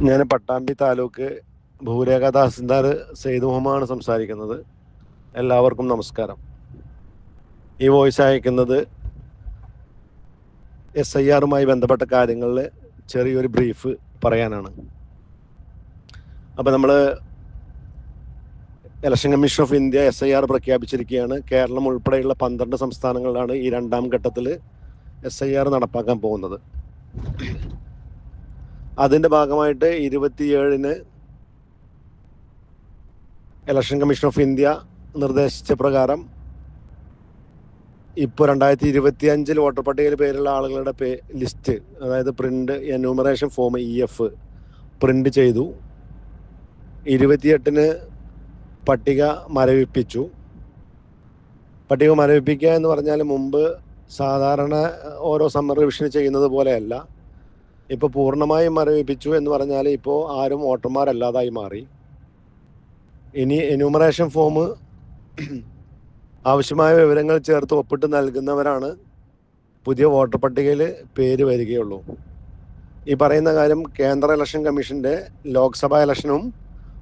ഞാൻ പട്ടാമ്പി താലൂക്ക് ഭൂരേഖ തഹസിൽദാർ സെയ്ദ് മുഹമ്മാണ് സംസാരിക്കുന്നത്. എല്ലാവർക്കും നമസ്കാരം. ഈ വോയിസ് അയക്കുന്നത് എസ് ഐ ആറുമായി ബന്ധപ്പെട്ട കാര്യങ്ങളിൽ ചെറിയൊരു ബ്രീഫ് പറയാനാണ്. അപ്പോൾ നമ്മൾ election commission of India S I R പ്രഖ്യാപിച്ചിരിക്കുകയാണ്. കേരളം ഉൾപ്പെടെയുള്ള പന്ത്രണ്ട് സംസ്ഥാനങ്ങളിലാണ് ഈ രണ്ടാം ഘട്ടത്തിൽ എസ് ഐ ആർ നടപ്പാക്കാൻ പോകുന്നത്. അതിന്റെ ഭാഗമായിട്ട് ഇരുപത്തിയേഴിന് ഇലക്ഷൻ കമ്മീഷൻ ഓഫ് ഇന്ത്യ നിർദ്ദേശിച്ച പ്രകാരം ഇപ്പോൾ രണ്ടായിരത്തി ഇരുപത്തി അഞ്ചിൽ വോട്ടർ പട്ടികയിൽ പേരുള്ള ആളുകളുടെ പേ ലിസ്റ്റ് അതായത് print enumeration form E F print ചെയ്തു. ഇരുപത്തിയെട്ടിന് പട്ടിക മരവിപ്പിച്ചു. പട്ടിക മരവിപ്പിക്കുക എന്ന് പറഞ്ഞാൽ മുമ്പ് സാധാരണ ഓരോ സമ്മർ റിവിഷൻ ചെയ്യുന്നത് പോലെയല്ല. ഇപ്പോൾ പൂർണമായും മരവിപ്പിച്ചു എന്ന് പറഞ്ഞാൽ ഇപ്പോൾ ആരും വോട്ടർമാരല്ലാതായി മാറി. ഇനി എന്യൂമറേഷൻ ഫോം ആവശ്യമായ വിവരങ്ങൾ ചേർത്ത് ഒപ്പിട്ട് നൽകുന്നവരാണ് പുതിയ വോട്ടർ പട്ടികയിൽ പേര് വരികയുള്ളൂ. ഈ പറയുന്ന കാര്യം കേന്ദ്ര ഇലക്ഷൻ കമ്മീഷന്റെ ലോക്സഭാ ഇലക്ഷനും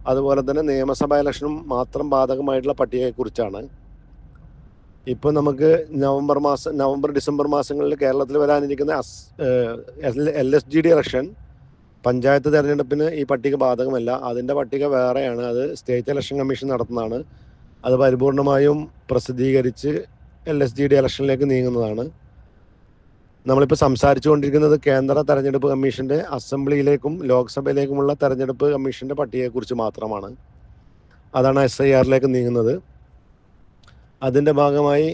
അതുപോലെ തന്നെ നിയമസഭാ ഇലക്ഷനും മാത്രം ബാധകമായിട്ടുള്ള പട്ടികയെക്കുറിച്ചാണ്. ഇപ്പോൾ നമുക്ക് നവംബർ മാസം നവംബർ ഡിസംബർ മാസങ്ങളിൽ കേരളത്തിൽ വരാനിരിക്കുന്ന L S G D election panchayat തെരഞ്ഞെടുപ്പിന് ഈ പട്ടിക ബാധകമല്ല. അതിന്റെ പട്ടിക വേറെയാണ്. അത് സ്റ്റേറ്റ് ഇലക്ഷൻ കമ്മീഷൻ നടത്തുന്നതാണ്. അത് പരിപൂർണമായും പ്രസിദ്ധീകരിച്ച് എൽ എസ് ജി ഡി ഇലക്ഷനിലേക്ക് നീങ്ങുന്നതാണ്. നമ്മളിപ്പോൾ സംസാരിച്ചുകൊണ്ടിരിക്കുന്നത് കേന്ദ്ര തെരഞ്ഞെടുപ്പ് കമ്മീഷന്റെ അസംബ്ലിയിലേക്കും ലോക്സഭയിലേക്കുമുള്ള തെരഞ്ഞെടുപ്പ് കമ്മീഷന്റെ പട്ടികയെക്കുറിച്ച് മാത്രമാണ്. അതാണ് എസ് ഐ ആറിലേക്ക് നീങ്ങുന്നത്. അതിന്റെ ഭാഗമായി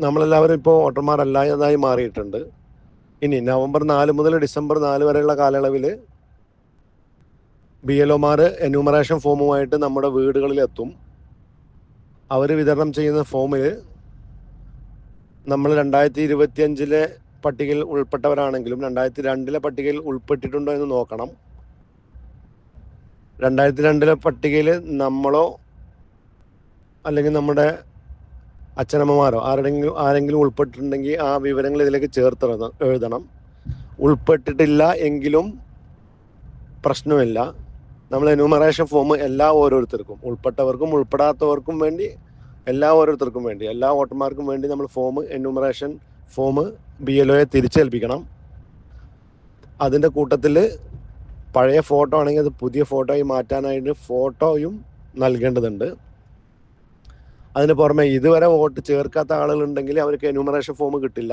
നമ്മളെല്ലാവരും ഇപ്പോൾ വോട്ടർമാരല്ലാതായി മാറിയിട്ടുണ്ട്. ഇനി നവംബർ നാല് മുതൽ ഡിസംബർ നാല് വരെയുള്ള കാലയളവിൽ ബി എൽ ഒമാർ എന്യൂമറേഷൻ ഫോമുമായിട്ട് നമ്മുടെ വീടുകളിലെത്തും. അവർ വിതരണം ചെയ്യുന്ന ഫോമിൽ നമ്മൾ രണ്ടായിരത്തി ഇരുപത്തിയഞ്ചിലെ പട്ടികയിൽ ഉൾപ്പെട്ടവരാണെങ്കിലും രണ്ടായിരത്തി രണ്ടിലെ പട്ടികയിൽ ഉൾപ്പെട്ടിട്ടുണ്ടോ എന്ന് നോക്കണം. രണ്ടായിരത്തി രണ്ടിലെ പട്ടികയിൽ നമ്മളോ അല്ലെങ്കിൽ നമ്മുടെ അച്ഛനമ്മമാരോ ആരുടെങ്കിലും ആരെങ്കിലും ഉൾപ്പെട്ടിട്ടുണ്ടെങ്കിൽ ആ വിവരങ്ങൾ ഇതിലേക്ക് ചേർത്ത് എഴുതണം. ഉൾപ്പെട്ടിട്ടില്ല എങ്കിലും പ്രശ്നമില്ല. നമ്മൾ എന്യൂമറേഷൻ ഫോം എല്ലാ ഓരോരുത്തർക്കും ഉൾപ്പെട്ടവർക്കും ഉൾപ്പെടാത്തവർക്കും വേണ്ടി എല്ലാ ഓരോരുത്തർക്കും വേണ്ടി എല്ലാ വോട്ടർമാർക്കും വേണ്ടി നമ്മൾ form enumeration form B L ഒയെ തിരിച്ചേൽപ്പിക്കണം. അതിന്റെ കൂട്ടത്തിൽ പഴയ ഫോട്ടോ ആണെങ്കിൽ അത് പുതിയ ഫോട്ടോയായി മാറ്റാനായിട്ട് ഫോട്ടോയും നൽകേണ്ടതുണ്ട്. അതിന് പുറമെ ഇതുവരെ വോട്ട് ചേർക്കാത്ത ആളുകളുണ്ടെങ്കിൽ അവർക്ക് എന്യൂമറേഷൻ ഫോം കിട്ടില്ല.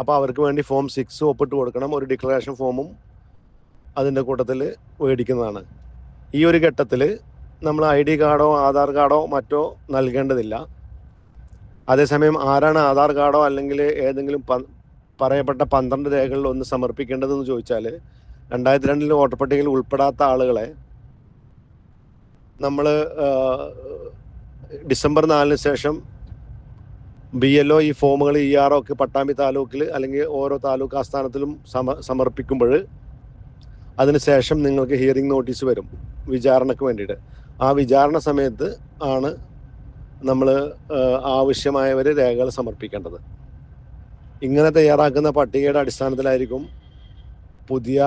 അപ്പോൾ അവർക്ക് വേണ്ടി ഫോം സിക്സ് ഒപ്പിട്ട് കൊടുക്കണം. ഒരു ഡിക്ലറേഷൻ ഫോമും അതിന്റെ കൂട്ടത്തിൽ മേടിക്കുന്നതാണ്. ഈ ഒരു ഘട്ടത്തിൽ നമ്മൾ ഐ ഡി കാർഡോ ആധാർ കാർഡോ മറ്റോ നൽകേണ്ടതില്ല. അതേസമയം ആരാണ് ആധാർ കാർഡോ അല്ലെങ്കിൽ ഏതെങ്കിലും പറയപ്പെട്ട പന്ത്രണ്ട് രേഖകളിൽ ഒന്ന് സമർപ്പിക്കേണ്ടതെന്ന് ചോദിച്ചാൽ രണ്ടായിരത്തി രണ്ടിൽ വോട്ടർ പട്ടികയിൽ ഉൾപ്പെടാത്ത ആളുകളെ നമ്മൾ ഡിസംബർ നാലിന് ശേഷം ബി എൽ ഒ ഈ ഫോമുകൾ ഇ ആർ ഒക്കെ പട്ടാമ്പി താലൂക്കിൽ അല്ലെങ്കിൽ ഓരോ താലൂക്ക് ആസ്ഥാനത്തിലും സമ സമർപ്പിക്കുമ്പോൾ അതിനുശേഷം നിങ്ങൾക്ക് ഹിയറിംഗ് നോട്ടീസ് വരും വിചാരണയ്ക്ക് വേണ്ടിയിട്ട്. ആ വിചാരണ സമയത്ത് ആണ് നമ്മൾ ആവശ്യമായവർ രേഖകൾ സമർപ്പിക്കേണ്ടത്. ഇങ്ങനെ തയ്യാറാക്കുന്ന പട്ടികയുടെ അടിസ്ഥാനത്തിലായിരിക്കും പുതിയ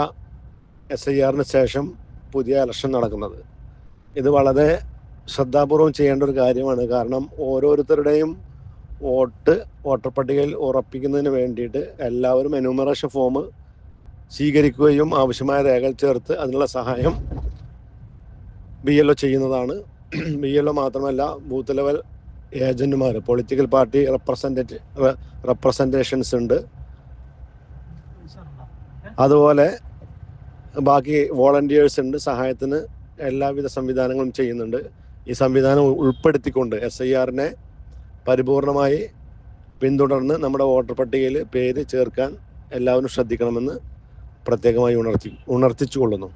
എസ് ഐ ആറിന് ശേഷം പുതിയ ഇലക്ഷൻ നടക്കുന്നത്. ഇത് വളരെ ശ്രദ്ധാപൂർവം ചെയ്യേണ്ട ഒരു കാര്യമാണ്. കാരണം ഓരോരുത്തരുടെയും വോട്ട് വോട്ടർ പട്ടികയിൽ ഉറപ്പിക്കുന്നതിന് വേണ്ടിയിട്ട് എല്ലാവരും എന്യൂമറേഷൻ ഫോം സ്വീകരിക്കുകയും ആവശ്യമായ രേഖകൾ ചേർത്ത് അതിനുള്ള സഹായം ബി എൽ ഒ ചെയ്യുന്നതാണ്. ബി എൽ ഒ മാത്രമല്ല ബൂത്ത് ലെവൽ ഏജന്റുമാർ പൊളിറ്റിക്കൽ പാർട്ടി റെപ്രസെന്റേറ്റീവ് റെപ്രസെന്റേഷൻസ് ഉണ്ട്. അതുപോലെ ബാക്കി വോളണ്ടിയേഴ്സ് ഉണ്ട് സഹായത്തിന് എല്ലാവിധ സംവിധാനങ്ങളും ചെയ്യുന്നുണ്ട്. ഈ സംവിധാനം ഉൾപ്പെടുത്തിക്കൊണ്ട് എസ് ഐ ആറിനെ പരിപൂർണമായി പിന്തുടർന്ന് നമ്മുടെ വോട്ടർ പട്ടികയിൽ പേര് ചേർക്കാൻ എല്ലാവരും ശ്രദ്ധിക്കണമെന്ന് പ്രത്യേകമായി ഉണർത്തി ഉണർത്തിച്ചു കൊള്ളുന്നു